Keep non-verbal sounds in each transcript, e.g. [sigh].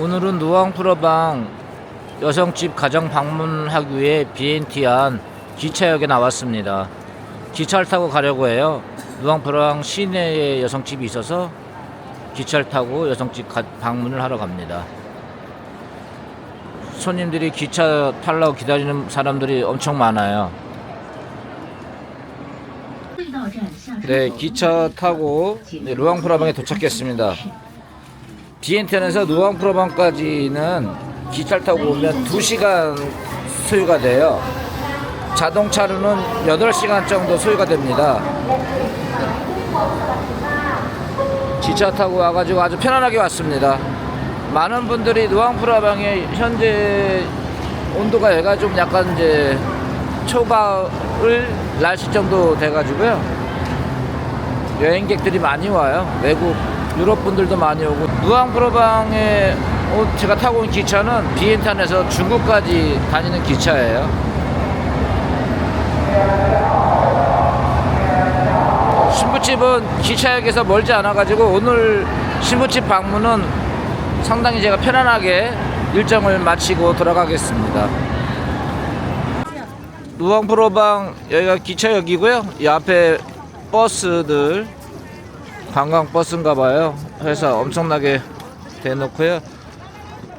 오늘은 노왕프로방 여성집 가정 방문하기 위해 BNT안 기차역에 나왔습니다. 기차를 타고 가려고 해요. 노왕프로방 시내에 여성집이 있어서 기차를 타고 여성집 가- 방문을 하러 갑니다. 손님들이 기차 타려고 기다리는 사람들이 엄청 많아요. 네, 기차 타고 네, 루앙프라방에 도착했습니다. 비엔텐에서 루앙프라방까지는 기차를 타고 오면 2시간 소요가 돼요. 자동차로는 8시간 정도 소요가 됩니다. 기차 타고 와가지고 아주 편안하게 왔습니다. 많은 분들이 루앙프라방의 현재 온도가 얘가 좀 약간 이제 초가을 날씨 정도 돼가지고요. 여행객들이 많이 와요. 외국 유럽 분들도 많이 오고 루앙프로방에 어, 제가 타고 온 기차는 비엔탄에서 중국까지 다니는 기차예요. 신부집은 기차역에서 멀지 않아가지고 오늘 신부집 방문은 상당히 제가 편안하게 일정을 마치고 돌아가겠습니다. 루앙프로방 여기가 기차역이고요. 이 앞에 버스들 관광 버스인가 봐요. 해서 엄청나게 대놓고요.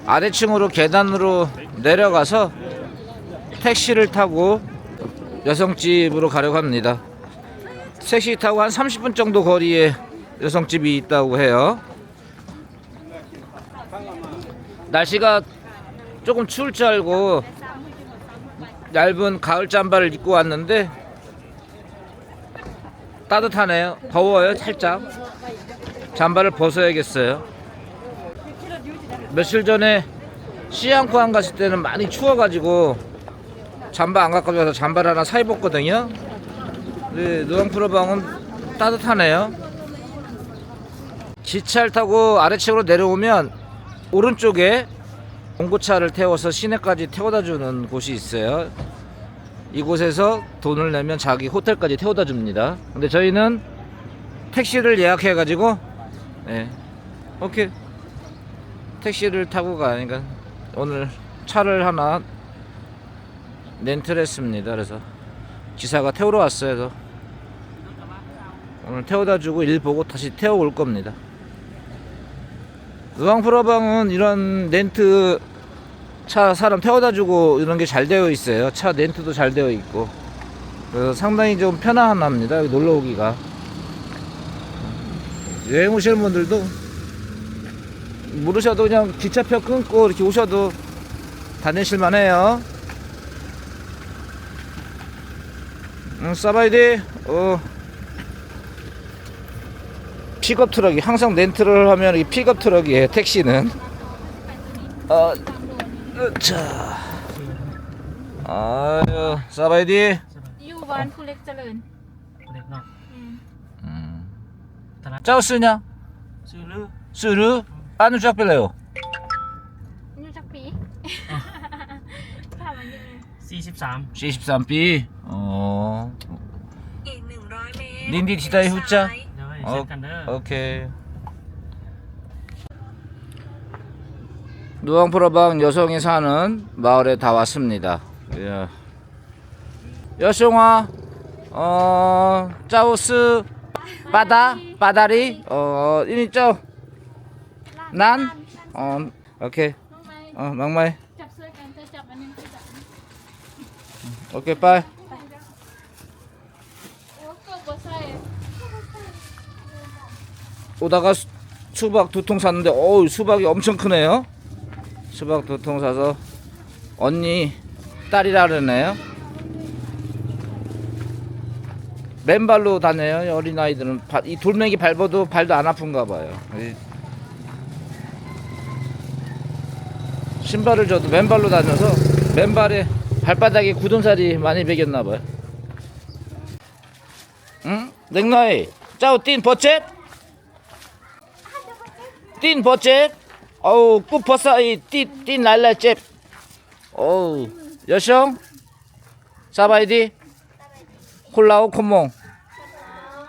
아래층으로 계단으로 내려가서 택시를 타고 여성집으로 가려고 합니다. 택시 타고 한 30분 정도 거리에 여성집이 있다고 해요. 날씨가 조금 추울 줄 알고 얇은 가을 잠바를 입고 왔는데 따뜻하네요. 더워요, 살짝. 잠바를 벗어야겠어요. 며칠 전에 시안쿠안 갔을 때는 많이 추워가지고 잠바 안 갖고 가서 잠바를 하나 사 입었거든요. 네, 노랑프로방은 따뜻하네요. 기차를 타고 아래층으로 내려오면 오른쪽에 공고차를 태워서 시내까지 태워다 주는 곳이 있어요. 이곳에서 돈을 내면 자기 호텔까지 태워다 줍니다. 근데 저희는 택시를 예약해 가지고 네. 오케이. 택시를 타고 가니까 오늘 차를 하나 렌트를 했습니다. 그래서 기사가 태우러 왔어요. 그래서 오늘 태워다 주고 일 보고 다시 태워 올 겁니다. 의왕프로방은 이런 렌트 차 사람 태워다 주고 이런 게 잘 되어 있어요. 차 렌트도 잘 되어 있고. 그래서 상당히 좀 편안합니다. 놀러 오기가. 여행 오시는 분들도 모르셔도 그냥 기차표 끊고 이렇게 오셔도 다니실만 해요. 음, 사바이디, 어, 픽업 트럭이 항상 렌트를 하면 이 픽업 트럭이에요. 택시는. 어, 자, 아유, 사바이디. 짜오 쓰냐? ชื่อลือ 쓰르? 아누 짝빌래요. อยู่จักปี ถามมันยังไง 43 C13B. 어. อีก 100 เมตร 닌디 디다이 후짜. เดี๋ยวให้ 어, เช็คกันเด้อ 오케이. 노왕프로방 여성이 사는 마을에 다 왔습니다. 예. 여성아, 어, 짜오스, 바다 바다리? 어, 어 이쪽 난어 오케이. 어 막말. 음, 오케이 빠이. 오다가 수, 수박 두 통 샀는데 어우 수박이 엄청 크네요. 수박 두 통 사서 언니 딸이라 그러네요. 맨발로 다녀요, 어린 아이들은. 바- 이 돌멩이 밟아도 발도 안 아픈가 봐요. 이- 신발을 줘도 맨발로 다녀서, 맨발에 발바닥에 굳은살이 많이 배겼나 봐요. 응? 냉나이, 짜오 띵 버쳇? 띵 버쳇? 어우, 꾸 버싸이, 띵, 띵 날라 잽. 어우, 여성? 사바이디? 콜라오 콧몽.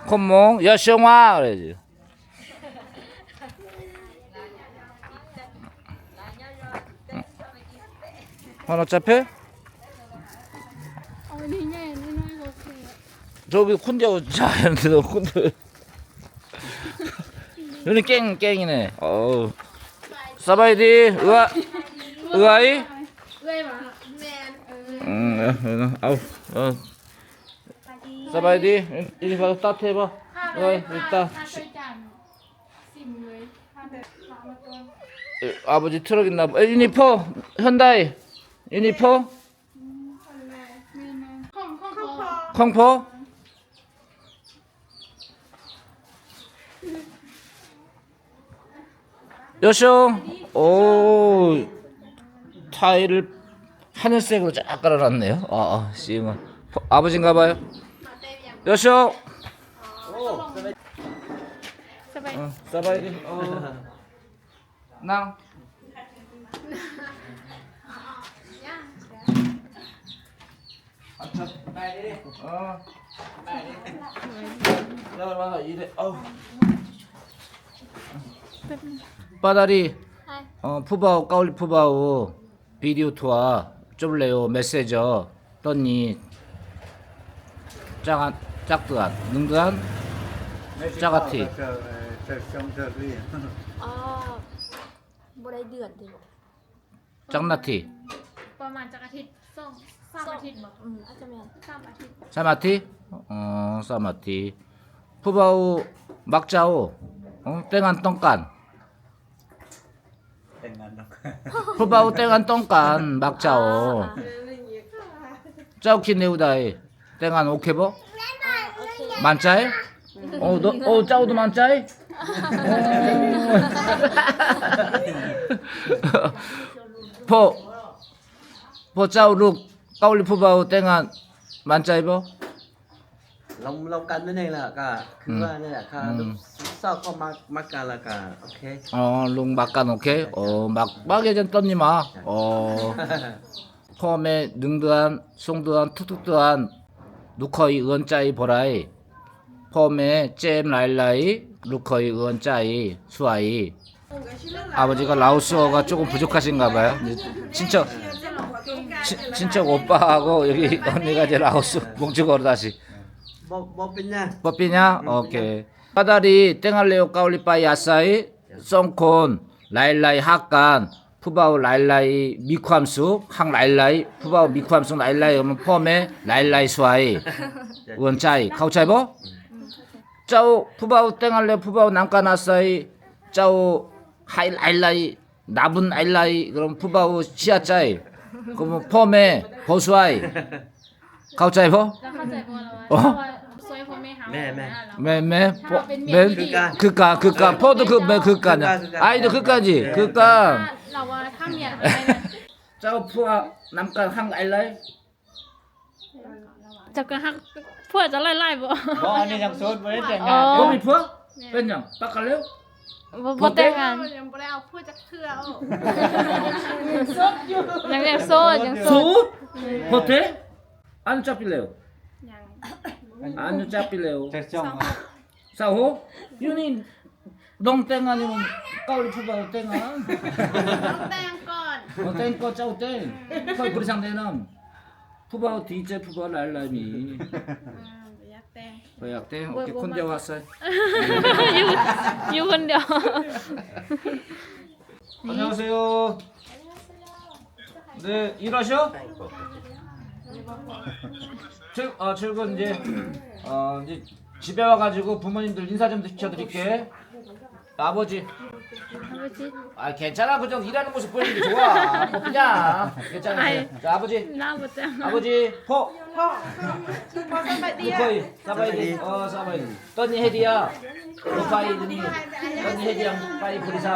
콧몽 여성화 그래야지. 어, 하나 잡혀? 어린애 저기 쿤디하고 자는데 너 쿤디. [laughs] 눈이 깽 깽이네. 어우. 사바이디 으아 으아이. 음, 아우 어. 사바이디 이리 가서 따뜻해 봐 ข้าไป 어이 ข้า 있다 ข้าไปจันสิมเลยข้าแบบพามาตัว 에, 아버지 트럭 있나 봐 에, 유니포 현다이 유니포 ไม่มาห้องห้องพอ 콩포 여쇼 오 타일을 하늘색으로 쫙 깔아놨네요 아, 아 씨발 아버지인가 봐요 여쇼. Sabay. Oh, sabay din. Oh. Nang. Acha. Bye Oh. Bye din. Lawan ba 이래. 어. 빠다리. 어, 푸바오 까울리 푸바오 비디오 투어 좁래요 메시저 떴니 짱한 จักตัวนหนึ่งเดือนจักอาทิอย์บ่ได้เดือนเดียวจังนาทีประมาณจักอาทิตย์สองสามอาทิตย์บ่อืมอาจจะแม่นสามอาทิตย์สามอาทิตย์อ๋อสามอาทิตย์ผู้เบาบักเจ้าอ๋อแต่งงานต้องการแต่งงานเนาะผู้เบาแต่งงานต้องการบักเจ้า เจ้าคิดเร็วได้แต่งงานโอเคบ่ 만짜이 어너어 짜오도 만짜이 [laughs] 포 포짜오룩 까올리 푸바오 땡한 만짜이버 เราเรากันนั่นเองแหละก็คือว่าเนี่ยค่ะ อืม ชอบก็มามากันละกันโอเค 어, 룩 막간 오케이. 어, 막 막예전 떴니마. 어, 폼에 능드한, 송드한, 투툭드한 루커이 의원짜이 보라이. 폼에 잼 라일라이 루커이 의원 짜이 수아이. 아버지가 라오스어가 조금 부족하신가 봐요. 친척 친, 친척 오빠하고 여기 언니가 이제 라오스 몽주어로 다시. 뭐뭐냐? 뭐냐? 오케이. 까다리 땡알레오 까올리빠이 야사이 썬콘 라일라이 학간 푸바오 라일라이 미쿠함수 항 라일라이 푸바오 미쿠함수 라일라이 오면 펌에 라일라이 수아이 [laughs] 원짜이. 카우차이보 짜오 부바오 땡할래 부바오 난까나싸이. 짜오 하일 알라이 나분 알라이 그럼 부바오 시아짜이. 그러면 펌에 버수아이. 가오짜이퍼? 뭐? 어? 매매. 매 그까 뭐, 그까 포도 그매 그까냐? 아이도 그까지. 그까 짜오 푸아 남깐 한 알라이? 잠깐 한 พื่อจะไล่ไล่บ่บ่อันนี้ยังโสดบ่ได้แต่งงานบ่มีเพื่อเป็นหยังปักกันแล้วบ่บ่แต่งงานยังบ่ได้เอาพูดจักเทื่อเอาโสดอยู่ยังยังโสดยังโสดพอเตอันจับไปแล้วยังอันจับไปแล้วเจักจ้องสาวโยูนี่ดงแต่งงานนี่มันเกาหลีพูดบ่แต่งงานแต่งก่อนแต่งก่อนเจ้าแต่งค่อยบริษัทแนะนำ 푸바오 디제 푸바 랄라미 อืมอยากแต่ง 거약 땡 오케이 콘데 왔어요 อยู่อยู่คนเดีย[laughs] [laughs] ว 안녕하세요. 네, 일하셔? [laughs] 출, 아, 출근 이제, 어, 이제 집에 와가지고 부모님들 인사 좀 시켜드릴게. 아버지, เอาไปสิ 아, 괜찮아. 그냥 일하는 모습 보여주는 게 좋아. 뭐 그냥. 괜찮아. 아이. 자, 아버지, หน้าบ่แต่ง 아버지, 포. พ่อพ่อสบายดีอ่ะ 루커이, 사바이디, 어, 사바이디. 떠니 헤디야, 루파이, 드니, 떠니 헤디야, 빠이, 보리사.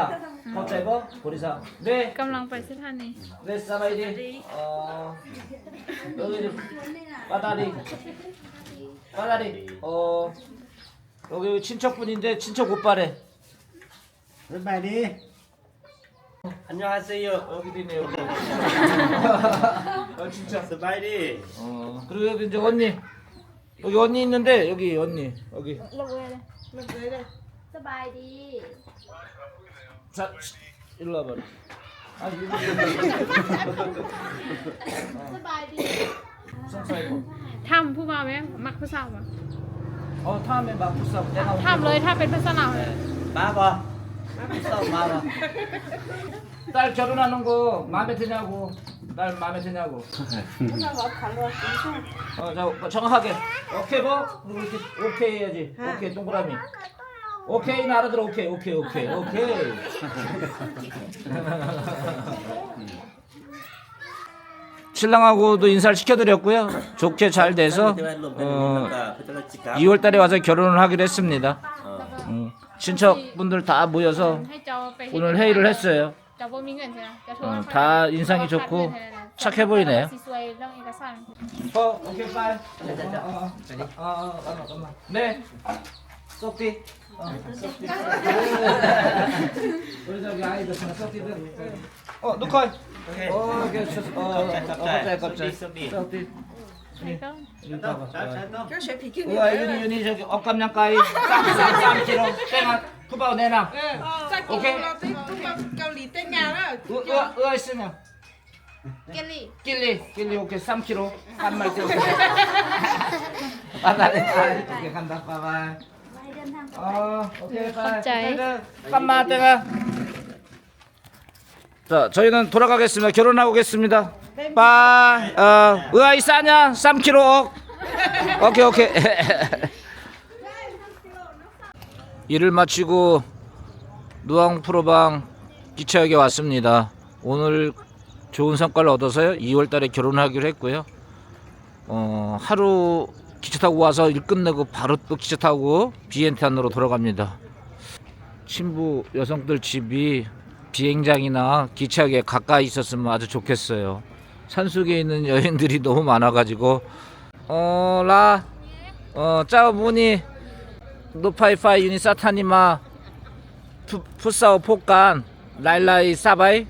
포차이버, 보리사. 네. กำลังไปสถานี 네, 사바이디. 어, 여기 빠다리. 빠다리. 어, 여기 친척분인데 친척 오빠래. สบายดี 안녕하세요 여기도 있네 여기. 어, 진짜. สบายดี 어, 그리고 여기 이제 언니. 여기 언니 있는데 여기 언니 여기. ลงเลยเลยสบายดี 자, 일로 와봐. สบายดี ทำผู้บ่าวไหมมักผู้สาวมั้ 어 다음에 막 부싸 내가 ทำเลยถ้าเป็นภาษาลาวเลย มาบ่เ 싸움 많아. 딸 결혼하는 거 마음에 드냐고. 딸 마음에 드냐고. 누나 막 갈라서 어, 자, 뭐 정확하게. 오케이 뭐? 이렇게 오케이 해야지. 오케이 동그라미. 오케이 나 알아들어 오케이 오케이 오케이 오케이. [laughs] 신랑하고도 인사를 시켜드렸고요. 좋게 잘 돼서 어, 어. 2월달에 와서 결혼을 하기로 했습니다. 어. 음. 친척분들 다 모여서 오늘 회의를 했어요. 어, 다 인상이 좋고 착해 보이네요. 어, 오케이, 빨. 어, 어, 어, 잠깐만, 잠깐만. 네. 소피. 어, 소피. 우리 저기 아이들 소피들. 어, 누칼. 오케이. 어, 오케이. 어, 갑자기, 갑자기. 소피, 소피. [laughs] [laughs] 자, 저희는 돌아가겠습니다. 결혼하고 겠습니다. 빠이. 어, 의아이 싸냐? 3kg 억. 오케이, 오케이. [laughs] 일을 마치고 누앙 프로방 기차역에 왔습니다. 오늘 좋은 성과를 얻어서요. 2월 달에 결혼하기로 했고요. 어, 하루 기차 타고 와서 일 끝내고 바로 또 기차 타고 비엔탄으로 돌아갑니다. 친부 여성들 집이 비행장이나 기차역에 가까이 있었으면 아주 좋겠어요. 산속에 있는 여인들이 너무 많아가지고 어, 라, 어, 짜오무니, 노파이파이 유니 사타니마, 푸, 푸사오 포간, 라일라이 사바이,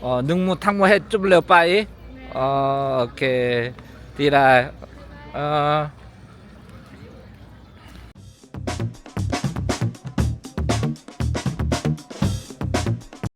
어, 능무 탕무 해 쭈블레오 빠이. 어, 오케이. 디라. 어,